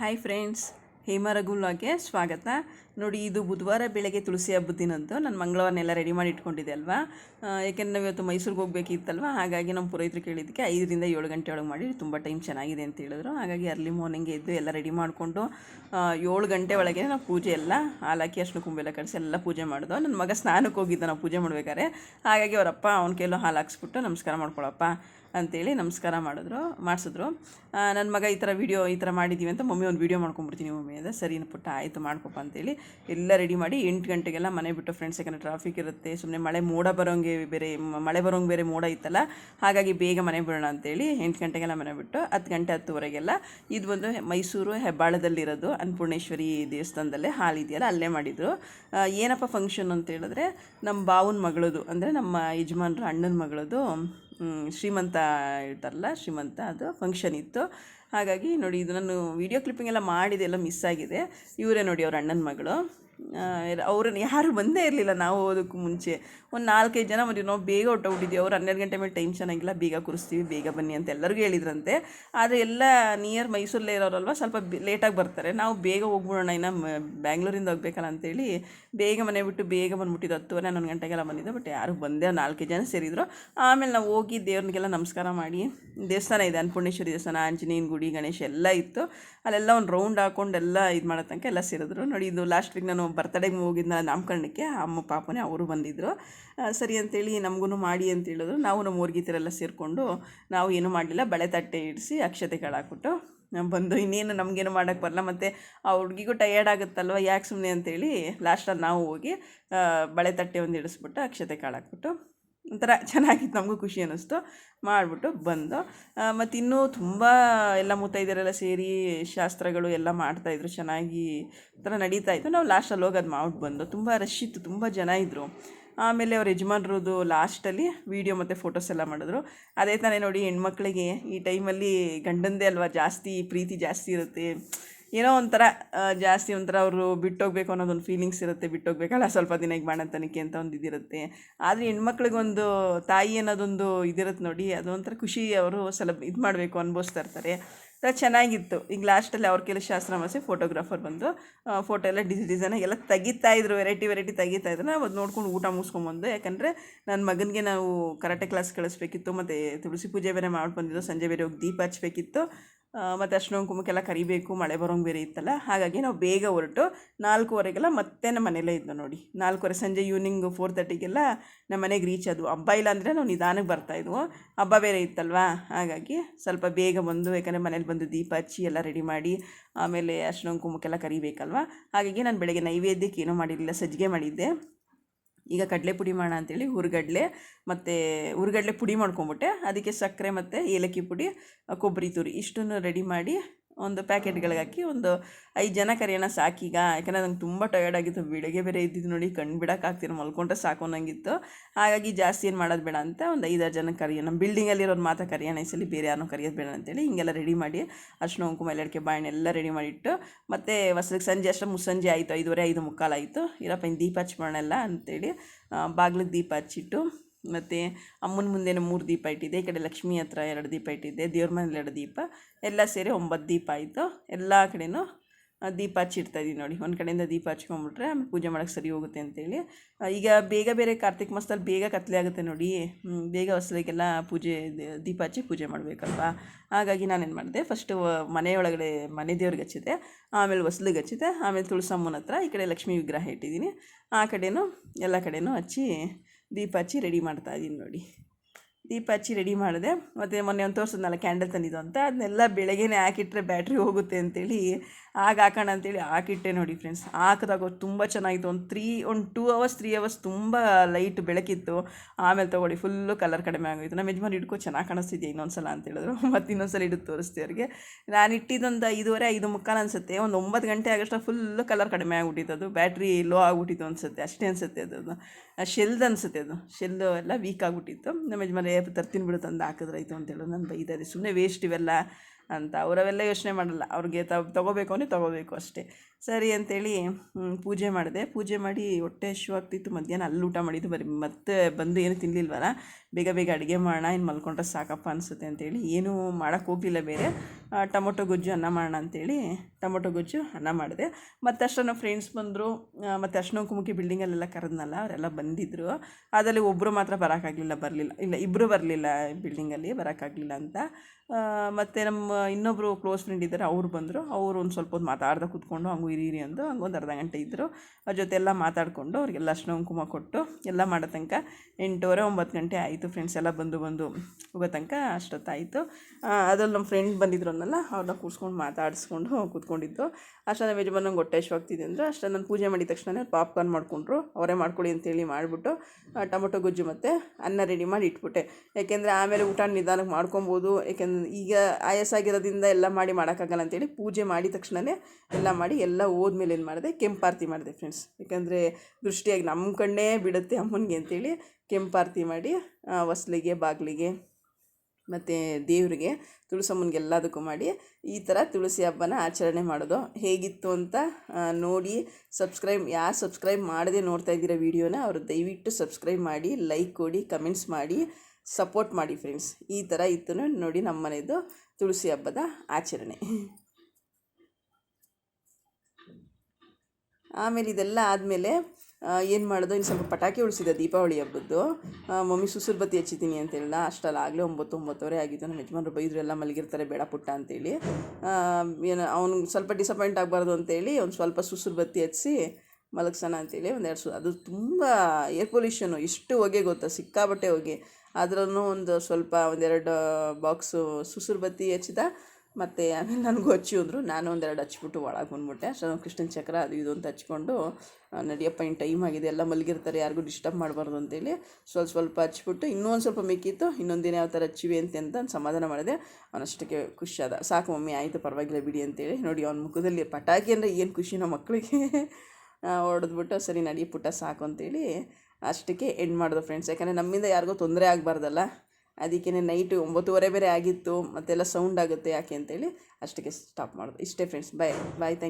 Hi friends ಹೇಮರಗುಲ್ಲಾಗೆ ಸ್ವಾಗತ. ನೋಡಿ, ಇದು ಬುಧವಾರ ಬೆಳಗ್ಗೆ ತುಳಸಿ ಹಬ್ಬದ ದಿನದ್ದು ನಾನು ಮಂಗಳವಾರನೆಲ್ಲ ರೆಡಿ ಮಾಡಿ ಇಟ್ಕೊಂಡಿದ್ದೆ ಅಲ್ವಾ? ಯಾಕೆಂದರೆ ನಾವು ಇವತ್ತು ಮೈಸೂರಿಗೆ ಹೋಗ್ಬೇಕಿತ್ತಲ್ವ? ಹಾಗಾಗಿ ನಮ್ಮ ಪುರೋಹಿತರು ಕೇಳಿದ್ದಕ್ಕೆ ಐದರಿಂದ ಏಳು ಗಂಟೆ ಒಳಗೆ ಮಾಡಿ, ತುಂಬ ಟೈಮ್ ಚೆನ್ನಾಗಿದೆ ಅಂತ ಹೇಳಿದ್ರು. ಹಾಗಾಗಿ ಅರ್ಲಿ ಮಾರ್ನಿಂಗ್ ಎದ್ದು ಎಲ್ಲ ರೆಡಿ ಮಾಡಿಕೊಂಡು ಏಳು ಗಂಟೆ ಒಳಗೆ ನಾವು ಪೂಜೆ ಎಲ್ಲ, ಹಾಲಾಕಿ ಅಷ್ಟು ಕುಂಬೆಲ್ಲ ಕಡಿಸಿ ಎಲ್ಲ ಪೂಜೆ ಮಾಡಿದ್ವು ನನ್ನ ಮಗ ಸ್ನಾನಕ್ಕೆ ಹೋಗಿದ್ದ, ನಾವು ಪೂಜೆ ಮಾಡ್ಬೇಕಾದ್ರೆ. ಹಾಗಾಗಿ ಅವರಪ್ಪ ಅವ್ನ ಕೈಲು ಹಾಲು ಹಾಕ್ಸ್ಬಿಟ್ಟು, ನಮಸ್ಕಾರ ಮಾಡ್ಕೊಳಪ್ಪ ಅಂತೇಳಿ ನಮಸ್ಕಾರ ಮಾಡಿದ್ರು, ಮಾಡಿಸಿದ್ರು. ನನ್ನ ಮಗ ಈ ಥರ ವೀಡಿಯೋ ಈ ಥರ ಮಾಡಿದ್ದೀವಿ ಅಂತ ಮಮ್ಮಿ ಒಂದು ವೀಡಿಯೋ ಮಾಡ್ಕೊಂಬಿಡ್ತೀನಿ ಮಮ್ಮಿ ಅದ. ಸರಿ ಪುಟ್ಟ, ಆಯಿತು, ಮಾಡ್ಕೊಪ್ಪ ಅಂತೇಳಿ. ಎಲ್ಲ ರೆಡಿ ಮಾಡಿ ಎಂಟು ಗಂಟೆಗೆಲ್ಲ ಮನೆ ಬಿಟ್ಟು ಫ್ರೆಂಡ್ಸ್ ಯಾಕಂದರೆ ಟ್ರಾಫಿಕ್ ಇರುತ್ತೆ ಸುಮ್ಮನೆ ಮಳೆ ಮೋಡ ಬರೋಂಗೆ ಬೇರೆ, ಮಳೆ ಬರೋಂಗೆ ಬೇರೆ ಮೋಡ ಇತ್ತಲ್ಲ, ಹಾಗಾಗಿ ಬೇಗ ಮನೆ ಬಿಡೋಣ ಅಂತೇಳಿ ಎಂಟು ಗಂಟೆಗೆಲ್ಲ ಮನೆ ಬಿಟ್ಟು ಹತ್ತು ಗಂಟೆ ಹತ್ತುವರೆಗೆಲ್ಲ ಇದು ಬಂದು ಮೈಸೂರು ಹೆಬ್ಬಾಳದಲ್ಲಿರೋದು ಅನ್ನಪೂರ್ಣೇಶ್ವರಿ ದೇವಸ್ಥಾನದಲ್ಲೇ ಹಾಲ್ ಇದೆಯಲ್ಲ, ಅಲ್ಲೇ ಮಾಡಿದರು. ಏನಪ್ಪ ಫಂಕ್ಷನ್ ಅಂತ ಹೇಳಿದ್ರೆ ನಮ್ಮ ಬಾವನ ಮಗಳದು, ಅಂದರೆ ನಮ್ಮ ಯಜಮಾನ್ರ ಅಣ್ಣನ ಮಗಳದು ಶ್ರೀಮಂತ ಇರ್ತಾರಲ್ಲ, ಶ್ರೀಮಂತ ಅದು ಫಂಕ್ಷನ್ ಇತ್ತು. ಹಾಗಾಗಿ ನೋಡಿ, ಇದು ನಾನು ವೀಡಿಯೋ ಕ್ಲಿಪ್ಪಿಂಗ್ ಎಲ್ಲ ಮಾಡಿದೆ, ಎಲ್ಲ ಮಿಸ್ ಆಗಿದೆ. ಇವರೇ ನೋಡಿ, ಅವ್ರ ಅಣ್ಣನ ಮಗಳು. ಅವ್ರನ್ನ ಯಾರು ಬಂದೇ ಇರಲಿಲ್ಲ, ನಾವು ಓದೋಕ್ಕೂ ಮುಂಚೆ. ಒಂದು ನಾಲ್ಕೈದು ಜನ ಬಂದಿವಿ. ನಾವು ಬೇಗ ಹೊಟ್ಟೋಗ್ಬಿಟ್ಟಿದ್ದೀವಿ ಅವ್ರು ಹನ್ನೆರಡು ಗಂಟೆ ಮೇಲೆ ಟೈಮ್ ಚೆನ್ನಾಗಿಲ್ಲ. ಬೇಗ ಕೂರಿಸ್ತೀವಿ, ಬೇಗ ಬನ್ನಿ ಅಂತ ಎಲ್ಲರಿಗೂ ಹೇಳಿದ್ರಂತೆ. ಆದರೆ ಎಲ್ಲ ನಿಯರ್ ಮೈಸೂರಲ್ಲೇ ಇರೋರಲ್ವ, ಸ್ವಲ್ಪ ಲೇಟಾಗಿ ಬರ್ತಾರೆ. ನಾವು ಬೇಗ ಹೋಗ್ಬಿಡೋಣ, ಇನ್ನು ಬ್ಯಾಂಗ್ಳೂರಿಂದ ಹೋಗ್ಬೇಕಲ್ಲ ಅಂತೇಳಿ ಬೇಗ ಮನೆ ಬಿಟ್ಟು ಬೇಗ ಬಂದ್ಬಿಟ್ಟಿದ್ದು ಹತ್ತುವರೆ, ಹನ್ನೊಂದು ಗಂಟೆಗೆಲ್ಲ ಬಂದಿದ್ದೆ. ಬಟ್ ಯಾರು ಬಂದೆ ನಾಲ್ಕೈದು ಜನ ಸೇರಿದ್ರು. ಆಮೇಲೆ ನಾವು ಹೋಗಿ ದೇವ್ರಿಗೆಲ್ಲ ನಮಸ್ಕಾರ ಮಾಡಿ, ದೇವಸ್ಥಾನ ಇದೆ ಅನ್ನಪೂರ್ಣೇಶ್ವರಿ ದೇವಸ್ಥಾನ, ಆಂಜನೇಯನ ಗುಡಿ, ಗಣೇಶ ಎಲ್ಲ ಇತ್ತು. ಅಲ್ಲೆಲ್ಲ ಒಂದು ರೌಂಡ್ ಹಾಕೊಂಡು ಎಲ್ಲ ಇದು ಮಾಡೋ ತನಕ ಎಲ್ಲ ಸೇರಿದ್ರು. ನೋಡಿ, ಇದು ಲಾಸ್ಟ್ ವೀಕ್ ನಾನು ಬರ್ತಡೇಗೆ ಹೋಗಿದ್ದ ನಾಮಕರಣಕ್ಕೆ, ಅಮ್ಮ, ಪಾಪನೇ, ಅವರು ಬಂದಿದ್ದರು ಸರಿ ಅಂತೇಳಿ ನಮಗೂ ಮಾಡಿ ಅಂತ ಹೇಳಿದ್ರು ನಾವು ನಮ್ಮ ಊರ್ಗೀತರೆಲ್ಲ ಸೇರಿಕೊಂಡು ನಾವು ಏನೂ ಮಾಡಲಿಲ್ಲ. ಬಳೆ ತಟ್ಟೆ ಇಡಿಸಿ ಅಕ್ಷತೆ ಹಾಕ್ಬಿಟ್ಟು ನಾವು ಬಂದು ಇನ್ನೇನು ನಮಗೇನು ಮಾಡೋಕ್ಕೆ ಬರಲ್ಲ. ಮತ್ತು ಆ ಹುಡುಗಿಗೂ ಟಯರ್ಡ್ ಆಗುತ್ತಲ್ವ? ಯಾಕೆ ಸುಮ್ಮನೆ ಅಂತೇಳಿ ಲಾಸ್ಟಲ್ಲಿ ನಾವು ಹೋಗಿ ಬಳೆ ತಟ್ಟೆ ಒಂದು ಇಡಿಸ್ಬಿಟ್ಟು ಅಕ್ಷತೆ ಕಾಳಾಕ್ಬಿಟ್ಟು ಒಂಥರ ಚೆನ್ನಾಗಿತ್ತು ನಮಗೂ ಖುಷಿ ಅನ್ನಿಸ್ತು. ಮಾಡಿಬಿಟ್ಟು ಬಂದು ಮತ್ತು ಇನ್ನೂ ತುಂಬ ಎಲ್ಲ ಮುತ್ತೈದರೆಲ್ಲ ಸೇರಿ ಶಾಸ್ತ್ರಗಳು ಎಲ್ಲ ಮಾಡ್ತಾಯಿದ್ರು ಚೆನ್ನಾಗಿ ಒಂಥರ ನಡೀತಾ ಇತ್ತು. ನಾವು ಲಾಸ್ಟಲ್ಲಿ ಹೋಗಿ ಅದು ಮಾಡ್ಬಿಟ್ಟು ಬಂದು, ತುಂಬ ರಶ್ ಇತ್ತು. ತುಂಬ ಜನ ಇದ್ದರು ಆಮೇಲೆ ಅವ್ರ ಯಜಮಾನ್ರದ್ದು ಲಾಸ್ಟಲ್ಲಿ ವೀಡಿಯೋ ಮತ್ತು ಫೋಟೋಸ್ ಎಲ್ಲ ಮಾಡಿದ್ರು. ಅದೇ ತಾನೇ ನೋಡಿ ಹೆಣ್ಮಕ್ಳಿಗೆ ಈ ಟೈಮಲ್ಲಿ ಗಂಡಂದೇ ಅಲ್ವಾ ಜಾಸ್ತಿ, ಪ್ರೀತಿ ಜಾಸ್ತಿ ಇರುತ್ತೆ. ಏನೋ ಒಂಥರ ಜಾಸ್ತಿ ಒಂಥರ ಅವರು ಬಿಟ್ಟೋಗ್ಬೇಕು ಅನ್ನೋದೊಂದು ಫೀಲಿಂಗ್ಸ್ ಇರುತ್ತೆ, ಬಿಟ್ಟೋಗ್ಬೇಕಲ್ಲ ಸ್ವಲ್ಪ ದಿನ ಈಗ ಬಾಣಂತನಕ್ಕೆ ಅಂತ ಒಂದು ಇದಿರುತ್ತೆ. ಆದರೆ ಹೆಣ್ಮಕ್ಳಿಗೊಂದು ತಾಯಿ ಅನ್ನೋದೊಂದು ಇದಿರುತ್ತೆ ನೋಡಿ, ಅದೊಂಥರ ಖುಷಿ ಅವರು ಸಲ ಇದು ಮಾಡಬೇಕು ಅನುಭವಿಸ್ತಾ ಇರ್ತಾರೆ. ಚೆನ್ನಾಗಿತ್ತು. ಈಗ ಲಾಸ್ಟಲ್ಲಿ ಅವ್ರ ಕೆಲಸ ಶಾಸ್ತ್ರ ಮಾಡಿಸಿ ಫೋಟೋಗ್ರಾಫರ್ ಬಂದು ಫೋಟೋ ಎಲ್ಲ ಡಿಸ್ ಡಿಸೈನ್ ಎಲ್ಲ ತೆಗಿತಾ ಇದ್ರು ವೆರೈಟಿ ವೆರೈಟಿ ತೆಗಿತಾ ಇದ್ರು. ನಾವು ಅದು ನೋಡ್ಕೊಂಡು ಊಟ ಮುಗಿಸ್ಕೊಂಬಂದು ಯಾಕಂದರೆ ನನ್ನ ಮಗನಿಗೆ ನಾವು ಕರಾಟೆ ಕ್ಲಾಸ್ ಕಳಿಸ್ಬೇಕಿತ್ತು, ಮತ್ತು ತುಳಸಿ ಪೂಜೆ ಬೇರೆ ಮಾಡಿ ಬಂದಿದ್ದು ಸಂಜೆ ಬೇರೆ ಹೋಗಿ ದೀಪ ಹಚ್ಬೇಕಿತ್ತು. ಮತ್ತು ಅರ್ಶಿನ ಕುಮಕ್ಕೆಲ್ಲ ಕರಿಬೇಕು, ಮಳೆ ಬರೋಂಗೆ ಬೇರೆ ಇತ್ತಲ್ಲ, ಹಾಗಾಗಿ ನಾವು ಬೇಗ ಹೊರಟು ನಾಲ್ಕೂವರೆಗೆಲ್ಲ ಮತ್ತೆ ನಮ್ಮ ಮನೇಲೇ ಇದ್ದು ನೋಡಿ. ನಾಲ್ಕೂವರೆ ಸಂಜೆ ಈವ್ನಿಂಗ್ ಫೋರ್ ತರ್ಟಿಗೆಲ್ಲ ನಮ್ಮ ಮನೆಗೆ ರೀಚ್ ಆದವು. ಹಬ್ಬ ಇಲ್ಲ ಅಂದರೆ ನಾವು ನಿಧಾನಕ್ಕೆ ಬರ್ತಾಯಿದ್ವು ಹಬ್ಬ ಬೇರೆ ಇತ್ತಲ್ವಾ? ಹಾಗಾಗಿ ಸ್ವಲ್ಪ ಬೇಗ ಬಂದು, ಯಾಕಂದರೆ ಮನೇಲಿ ಬಂದು ದೀಪ ಹಚ್ಚಿ ಎಲ್ಲ ರೆಡಿ ಮಾಡಿ, ಆಮೇಲೆ ಅರ್ಶಿನ ಕುಮಕ್ಕೆಲ್ಲ ಕರಿಬೇಕಲ್ವಾ? ಹಾಗಾಗಿ ನಾನು ಬೆಳಗ್ಗೆ ನೈವೇದ್ಯಕ್ಕೆ ಏನೂ ಮಾಡಿರಲಿಲ್ಲ, ಸಜ್ಜಿಗೆ ಮಾಡಿದ್ದೆ. ಈಗ ಕಡಲೆ ಪುಡಿ ಮಾಡೋಣ ಅಂತೇಳಿ ಹುರ್ಗಡ್ಲೆ ಮತ್ತು ಹುರ್ಗಡ್ಲೆ ಪುಡಿ ಮಾಡ್ಕೊಂಬಿಟ್ಟೆ. ಅದಕ್ಕೆ ಸಕ್ಕರೆ ಮತ್ತು ಏಲಕ್ಕಿ ಪುಡಿ, ಕೊಬ್ಬರಿ ತುರಿ ಇಷ್ಟನ್ನು ರೆಡಿ ಮಾಡಿ ಒಂದು ಪ್ಯಾಕೆಟ್ಗಳಿಗೆ ಹಾಕಿ ಒಂದು ಐದು ಜನ ಕರಿಯೋಣ ಸಾಕೀಗ ಯಾಕಂದರೆ ನಂಗೆ ತುಂಬ ಟಯರ್ಡ್ ಆಗಿತ್ತು. ಬೆಳಗ್ಗೆ ಬೇರೆ ಇದ್ದಿದ್ದು ನೋಡಿ ಕಣ್ಣು ಬಿಡೋಕ್ಕಾಗ್ತಿರೋ ಮಲ್ಕೊಂಡ್ರೆ ಸಾಕು ಅನ್ನಂಗಿತ್ತು. ಹಾಗಾಗಿ ಜಾಸ್ತಿ ಏನು ಮಾಡೋದು ಬೇಡ ಅಂತ ಒಂದು ಐದಾರು ಜನ ಕರಿಯೋಣ. ಬಿಲ್ಡಿಂಗಲ್ಲಿ ಬಿಲ್ಡಿಂಗಲ್ಲಿರೋರು ಮಾತ್ರ ಕರಿಯೋಣ. ಈ ಸಲ ಬೇರೆ ಯಾರನ್ನೂ ಕರಿಯೋದು ಬೇಡ ಅಂತೇಳಿ ಹಿಂಗೆಲ್ಲ ರೆಡಿ ಮಾಡಿ ಅರ್ಶಿನ ಕುಂಕುಮ ಎಲ್ಲಡಿಕೆ ಬಾಯಣ್ಣ ಎಲ್ಲ ರೆಡಿ ಮಾಡಿಟ್ಟು ಮತ್ತು ಹೊಸಲಿಗೆ ಸಂಜೆ ಅಷ್ಟೇ ಮುಸ್ಸಂಜೆ ಆಯಿತು. ಐದುವರೆ, ಐದು ಮುಕ್ಕಾಲು ಆಯಿತು. ಇರಪ್ಪ ಇನ್ನು ದೀಪ ಹಚ್ಬೋಣಲ್ಲ ಅಂತೇಳಿ ಬಾಗ್ಲಿಗೆ ದೀಪ ಹಚ್ಚಿಟ್ಟು ಮತ್ತು ಅಮ್ಮನ ಮುಂದೆನೇ ಮೂರು ದೀಪ ಇಟ್ಟಿದ್ದೆ ಈ ಕಡೆ ಲಕ್ಷ್ಮಿ ಹತ್ರ ಎರಡು ದೀಪ ಇಟ್ಟಿದ್ದೆ ದೇವ್ರ ಮನೇಲಿ ಎರಡು ದೀಪ ಎಲ್ಲ ಸೇರಿ ಒಂಬತ್ತು ದೀಪ ಆಯಿತು. ಎಲ್ಲ ಕಡೆನೂ ಆ, ದೀಪ ಹಚ್ಚಿಡ್ತಾ ಇದ್ದೀನಿ ನೋಡಿ. ಒಂದು ಕಡೆಯಿಂದ ದೀಪ ಹಚ್ಕೊಂಬಿಟ್ರೆ ಆಮೇಲೆ ಪೂಜೆ ಮಾಡೋಕ್ಕೆ ಸರಿ ಹೋಗುತ್ತೆ ಅಂತೇಳಿ. ಈಗ ಬೇಗ ಬೇರೆ ಕಾರ್ತಿಕ್ ಮಾಸದಲ್ಲಿ ಬೇಗ ಕತ್ಲೆ ಆಗುತ್ತೆ ನೋಡಿ. ಬೇಗ ಹೊಸಲಿಗೆಲ್ಲ ಪೂಜೆ ದೀಪ ಹಚ್ಚಿ ಪೂಜೆ ಮಾಡಬೇಕಲ್ವಾ? ಹಾಗಾಗಿ ನಾನೇನು ಮಾಡಿದೆ ಫಸ್ಟು ಮನೆಯೊಳಗಡೆ ಮನೆ ದೇವ್ರಿಗೆ ಹಚ್ಚಿದೆ ಆಮೇಲೆ ಹೊಸ್ಲಿಗೆ ಹಚ್ಚಿದೆ ಆಮೇಲೆ ತುಳಸಮ್ಮನ ಹತ್ರ ಈ ಕಡೆ ಲಕ್ಷ್ಮೀ ವಿಗ್ರಹ ಇಟ್ಟಿದ್ದೀನಿ. ಆ ಕಡೆನೂ ಎಲ್ಲ ಕಡೆನೂ ಹಚ್ಚಿ ದೀಪ ಹಚ್ಚಿ ರೆಡಿ ಮಾಡ್ತಾ ಇದ್ದೀನಿ ನೋಡಿ. ದೀಪ ಹಚ್ಚಿ ರೆಡಿ ಮಾಡಿದೆ. ಮತ್ತು ಮೊನ್ನೆ ಒಂದು ತೋರಿಸಿದ್ನಲ್ಲ ಕ್ಯಾಂಡಲ್ ತಂದಿದ್ದು ಅಂತ. ಅದನ್ನೆಲ್ಲ ಬೆಳಗ್ಗೆನೇ ಹಾಕಿಟ್ರೆ ಬ್ಯಾಟ್ರಿ ಹೋಗುತ್ತೆ ಅಂತೇಳಿ ಆಗ ಹಾಕೋಣ ಅಂತೇಳಿ ಹಾಕಿಟ್ಟೆ ನೋಡಿ ಫ್ರೆಂಡ್ಸ್ ಹಾಕಿದಾಗ ತುಂಬ ಚೆನ್ನಾಗಿತ್ತು. ಒಂದು ತ್ರೀ ಒಂದು ಟೂ ಅವರ್ಸ್ ತ್ರೀ ಅವರ್ಸ್ ತುಂಬ ಲೈಟ್ ಬೆಳಕಿತ್ತು. ಆಮೇಲೆ ತೊಗೊಳ್ಳಿ ಫುಲ್ಲು ಕಲರ್ ಕಡಿಮೆ ಆಗೋಯಿತು. ನಮ್ಮ ಯಜಮಾನ್ ಹಿಡ್ಕೊ ಚೆನ್ನಾಗಿ ಕಾಣಿಸ್ತಿದ್ದೆ ಇನ್ನೊಂದು ಸಲ ಅಂತ ಹೇಳಿದ್ರು. ಮತ್ತು ಇನ್ನೊಂದು ಸಲ ಹಿಡಿದು ತೋರಿಸ್ತೀವಿ ಅವ್ರಿಗೆ. ನಾನು ಇಟ್ಟಿದ್ದೊಂದು ಐದುವರೆ, ಐದು ಮುಕ್ಕಾಲು ಅನಿಸುತ್ತೆ. ಒಂದು ಒಂಬತ್ತು ಗಂಟೆ ಆಗಷ್ಟು ಫುಲ್ಲು ಕಲರ್ ಕಡಿಮೆ ಆಗಿಬಿಟ್ಟಿತ್ತು ಅದು. ಬ್ಯಾಟ್ರಿ ಲೋ ಆಗಿಬಿಟ್ಟಿತ್ತು ಅನಿಸುತ್ತೆ. ಅಷ್ಟೇ ಅನಿಸುತ್ತೆ ಅದು. ಶೆಲ್ದು ಅನಿಸುತ್ತೆ ಅದು. ಶೆಲ್ಲು ಎಲ್ಲ ವೀಕ್ ಆಗಿಬಿಟ್ಟಿತ್ತು. ನಮ್ಮ ಯಜಮಾನ್ ತರ್ತೀನಿ ಬಿಡು ತಂದು ಹಾಕಿದ್ರಾಯ್ತು ಅಂತೇಳಿ ನಾನು ಬೈದಾರೆ. ಸುಮ್ಮನೆ ವೇಸ್ಟ್ ಇವೆಲ್ಲ. ಅಂತ. ಅವರವೆಲ್ಲ ಯೋಚನೆ ಮಾಡಲ್ಲ. ಅವ್ರಿಗೆ ತ ತೊಗೋಬೇಕು ಅಂದರೆ ತೊಗೋಬೇಕು ಅಷ್ಟೇ. ಸರಿ ಅಂತೇಳಿ ಪೂಜೆ ಮಾಡಿದೆ. ಪೂಜೆ ಮಾಡಿ ಹೊಟ್ಟೆ ಹಶ್ವಾಗ್ತಿತ್ತು ಮಧ್ಯಾಹ್ನ ಅಲ್ಲಿ ಊಟ ಮಾಡಿದ್ದು. ಬರಿ ಮತ್ತೆ ಬಂದು ಏನು ತಿನ್ನಲಿಲ್ವಲ್ಲ ಬೇಗ ಬೇಗ ಅಡುಗೆ ಮಾಡೋಣ. ಇನ್ನು ಮಲ್ಕೊಂಡ್ರೆ ಸಾಕಪ್ಪ ಅನಿಸುತ್ತೆ ಅಂತೇಳಿ. ಏನೂ ಮಾಡೋಕ್ಕೆ ಹೋಗಲಿಲ್ಲ ಬೇರೆ. ಟೊಮೊಟೊ ಗೊಜ್ಜು ಅನ್ನ ಮಾಡೋಣ ಅಂತೇಳಿ ಟೊಮೊಟೊ ಗೊಜ್ಜು ಅನ್ನ ಮಾಡಿದೆ. ಮತ್ತು ಅಷ್ಟು ನಮ್ಮ ಫ್ರೆಂಡ್ಸ್ ಬಂದರು ಮತ್ತು ಅರ್ಶಿನ ಕುಮುಕಿ ಬಿಲ್ಡಿಂಗಲ್ಲೆಲ್ಲ ಕರೆದ್ನಲ್ಲ, ಅವರೆಲ್ಲ ಬಂದಿದ್ದರು ಅದರಲ್ಲಿ ಒಬ್ಬರು ಮಾತ್ರ ಬರೋಕ್ಕಾಗಲಿಲ್ಲ ಬರಲಿಲ್ಲ. ಇಲ್ಲ ಇಬ್ಬರು ಬರಲಿಲ್ಲ ಬಿಲ್ಡಿಂಗಲ್ಲಿ ಬರೋಕ್ಕಾಗಲಿಲ್ಲ ಅಂತ. ಮತ್ತು ನಮ್ಮ ಇನ್ನೊಬ್ಬರು ಕ್ಲೋಸ್ ಫ್ರೆಂಡ್ ಇದ್ದಾರೆ, ಅವ್ರು ಬಂದರು. ಅವರು ಒಂದು ಸ್ವಲ್ಪ ಹೊತ್ತು ಮಾತಾಡ್ದೆ ಕೂತ್ಕೊಂಡು ಹಂಗೂ ಇರಿ ಇರಿ ಅಂದು ಹಂಗೊಂದು ಅರ್ಧ ಗಂಟೆ ಇದ್ದರು ಅವ್ರ ಜೊತೆ ಎಲ್ಲ ಮಾತಾಡಿಕೊಂಡು ಅವ್ರಿಗೆಲ್ಲ ಅರ್ಶಿನ ಕುಂಕುಮ ಕೊಟ್ಟು ಎಲ್ಲ ಮಾಡೋ ತನಕ ಎಂಟೂವರೆ ಒಂಬತ್ತು ಗಂಟೆ ಆಯಿತು. ಫ್ರೆಂಡ್ಸ್ ಎಲ್ಲ ಬಂದು ಬಂದು ಹೋಗೋ ತನಕ ಅಷ್ಟೊತ್ತಾಯಿತು. ಅದ್ರಲ್ಲಿ ನಮ್ಮ ಫ್ರೆಂಡ್ ಬಂದಿದ್ರು ಅನ್ನಲ್ಲ ಅವ್ರನ್ನ ಕೂರಿಸ್ಕೊಂಡು ಮಾತಾಡಿಸ್ಕೊಂಡು ಕೂತ್ಕೊಂಡಿದ್ದು. ಅಷ್ಟೊಂದು ನಮ್ಮ ಯಜಮಾನಂಗೆ ಹೊಟ್ಟೆ ಹಶ್ವಾಗ್ತಿದೆ ಅಂದರೆ ಅಷ್ಟು ನಾನು ಪೂಜೆ ಮಾಡಿದ ತಕ್ಷಣ ಪಾಪ್ಕಾರ್ನ್ ಮಾಡಿಕೊಂಡ್ರು. ಅವರೇ ಮಾಡ್ಕೊಳ್ಳಿ ಅಂತೇಳಿ ಮಾಡಿಬಿಟ್ಟು ಟೊಮೊಟೊ ಗೊಜ್ಜು ಮತ್ತು ಅನ್ನ ರೆಡಿ ಮಾಡಿ ಇಟ್ಬಿಟ್ಟೆ. ಯಾಕೆಂದರೆ ಆಮೇಲೆ ಊಟ ನಿಧಾನಕ್ಕೆ ಮಾಡ್ಕೊಬೋದು. ಯಾಕೆಂದ್ರೆ ಈಗ ಆಯಸ್ ಆಗಿರೋದ್ರಿಂದ ಎಲ್ಲ ಮಾಡಿ ಮಾಡೋಕ್ಕಾಗಲ್ಲ ಅಂತೇಳಿ ಪೂಜೆ ಮಾಡಿದ ತಕ್ಷಣವೇ ಎಲ್ಲ ಮಾಡಿ ಎಲ್ಲ ಹೋದ್ಮೇಲೆ ಏನು ಮಾಡಿದೆ? ಕೆಂಪಾರತಿ ಮಾಡಿದೆ ಫ್ರೆಂಡ್ಸ್ ಯಾಕಂದರೆ ದೃಷ್ಟಿಯಾಗಿ ನಮ್ಮ ಕಣ್ಣೇ ಬಿಡುತ್ತೆ ಅಮ್ಮನಿಗೆ ಅಂತೇಳಿ ಕೆಂಪಾರತಿ ಮಾಡಿ ಹೊಸ್ಲಿಗೆ, ಬಾಗಿಲಿಗೆ ಮತ್ತು ದೇವರಿಗೆ ತುಳಸಮ್ಮನಿಗೆ ಎಲ್ಲದಕ್ಕೂ ಮಾಡಿ ಈ ಥರ ತುಳಸಿ ಹಬ್ಬನ ಆಚರಣೆ ಮಾಡೋದು ಹೇಗಿತ್ತು ಅಂತ ನೋಡಿ ಸಬ್ಸ್ಕ್ರೈಬ್, ಯಾರು ಸಬ್ಸ್ಕ್ರೈಬ್ ಮಾಡದೆ ನೋಡ್ತಾ ಇದ್ದೀರ ವೀಡಿಯೋನ ಅವರು ದಯವಿಟ್ಟು ಸಬ್ಸ್ಕ್ರೈಬ್ ಮಾಡಿ, ಲೈಕ್ ಕೊಡಿ, ಕಮೆಂಟ್ಸ್ ಮಾಡಿ, ಸಪೋರ್ಟ್ ಮಾಡಿ ಫ್ರೆಂಡ್ಸ್. ಈ ಥರ ಇತ್ತು ನೋಡಿ ನಮ್ಮ ಮನೆಯದು ತುಳಸಿ ಹಬ್ಬದ ಆಚರಣೆ. ಆಮೇಲೆ ಇದೆಲ್ಲ ಆದಮೇಲೆ ಏನು ಮಾಡೋದು? ಇನ್ನು ಸ್ವಲ್ಪ ಪಟಾಕಿ ಉಳಿಸಿದೆ ದೀಪಾವಳಿ ಹಬ್ಬದ್ದು. ಮಮ್ಮಿ ಸುಸುರು ಬತ್ತಿ ಹಚ್ಚಿದ್ದೀನಿ ಅಂತ ಅಷ್ಟಲ್ಲ ಆಗಲೇ ಒಂಬತ್ತು ಒಂಬತ್ತುವರೆ ಆಗಿತ್ತು. ನಮ್ಮ ಯಜಮಾನ್ರು ಬೈದ್ರು ಎಲ್ಲ ಮಲಗಿರ್ತಾರೆ, ಬೇಡ ಪುಟ್ಟ ಅಂತೇಳಿ. ಏನು, ಅವ್ನು ಸ್ವಲ್ಪ ಡಿಸಪಾಯಿಂಟ್ ಆಗಬಾರ್ದು ಅಂತೇಳಿ ಒಂದು ಸ್ವಲ್ಪ ಸುಸುರು ಬತ್ತಿ ಹಚ್ಚಿ ಮಲಗ್ಸೋಣ ಅಂತೇಳಿ ಒಂದೆರಡು ಸು, ಅದು ತುಂಬ ಏರ್ ಪೊಲ್ಯೂಷನು ಇಷ್ಟು ಹೊಗೆ ಗೊತ್ತಾ? ಸಿಕ್ಕಾಬಟ್ಟೆ ಹೊಗೆ. ಅದರಲ್ಲೂ ಒಂದು ಸ್ವಲ್ಪ ಒಂದೆರಡು ಬಾಕ್ಸು ಸುಸುರು ಬತ್ತಿ ಹಚ್ಚಿದ. ಮತ್ತು ಆಮೇಲೆ ನನಗೂ ಹಚ್ಚಿ ಅಂದರು ನಾನು ಒಂದೆರಡು ಹಚ್ಬಿಟ್ಟು ಒಳಗೆ ಬಂದ್ಬಿಟ್ಟೆ. ಅಷ್ಟು ಕೃಷ್ಣನ ಚಕ್ರ ಅದು ಇದು ಅಂತ ಹಚ್ಕೊಂಡು ನಡಿಯಪ್ಪ ಇನ್ನು ಟೈಮ್ ಆಗಿದೆ, ಎಲ್ಲ ಮಲಗಿರ್ತಾರೆ, ಯಾರಿಗೂ ಡಿಸ್ಟರ್ಬ್ ಮಾಡಬಾರ್ದು ಅಂತೇಳಿ ಸ್ವಲ್ಪ ಸ್ವಲ್ಪ ಹಚ್ಬಿಟ್ಟು ಇನ್ನೂ ಒಂದು ಸ್ವಲ್ಪ ಮಿಕ್ಕಿತ್ತು, ಇನ್ನೊಂದು ದಿನ ಯಾವ ಥರ ಹಚ್ಚಿವಿ ಅಂತ ಸಮಾಧಾನ ಮಾಡಿದೆ. ಅವನಷ್ಟಕ್ಕೆ ಖುಷಿಯಾದ ಸಾಕು ಮಮ್ಮಿ, ಆಯಿತು, ಪರವಾಗಿಲ್ಲ ಬಿಡಿ ಅಂತೇಳಿ. ನೋಡಿ, ಅವನ ಮುಖದಲ್ಲಿ ಪಟಾಕಿ ಅಂದರೆ ಏನು ಖುಷಿ ನಮ್ಮ ಮಕ್ಕಳಿಗೆ ಹೊಡೆದ್ಬಿಟ್ಟು, ಸರಿ ನಡಿ ಪುಟ್ಟ ಸಾಕು ಅಂತೇಳಿ ಅಷ್ಟಕ್ಕೆ ಎಂಡ್ ಮಾಡಿದ್ರು ಫ್ರೆಂಡ್ಸ್ ಯಾಕಂದರೆ ನಮ್ಮಿಂದ ಯಾರಿಗೂ ತೊಂದರೆ ಆಗಬಾರ್ದಲ್ಲ. ಅದಕ್ಕೇ ನೈಟ್ ಒಂಬತ್ತುವರೆ ಬೇರೆ ಆಗಿತ್ತು, ಮತ್ತೆಲ್ಲ ಸೌಂಡ್ ಆಗುತ್ತೆ ಯಾಕೆ ಅಂತೇಳಿ ಅಷ್ಟಕ್ಕೆ ಸ್ಟಾಪ್ ಮಾಡೋದು. ಇಷ್ಟೇ ಫ್ರೆಂಡ್ಸ್ ಬಾಯ್ ಬಾಯ್ ಥ್ಯಾಂಕ್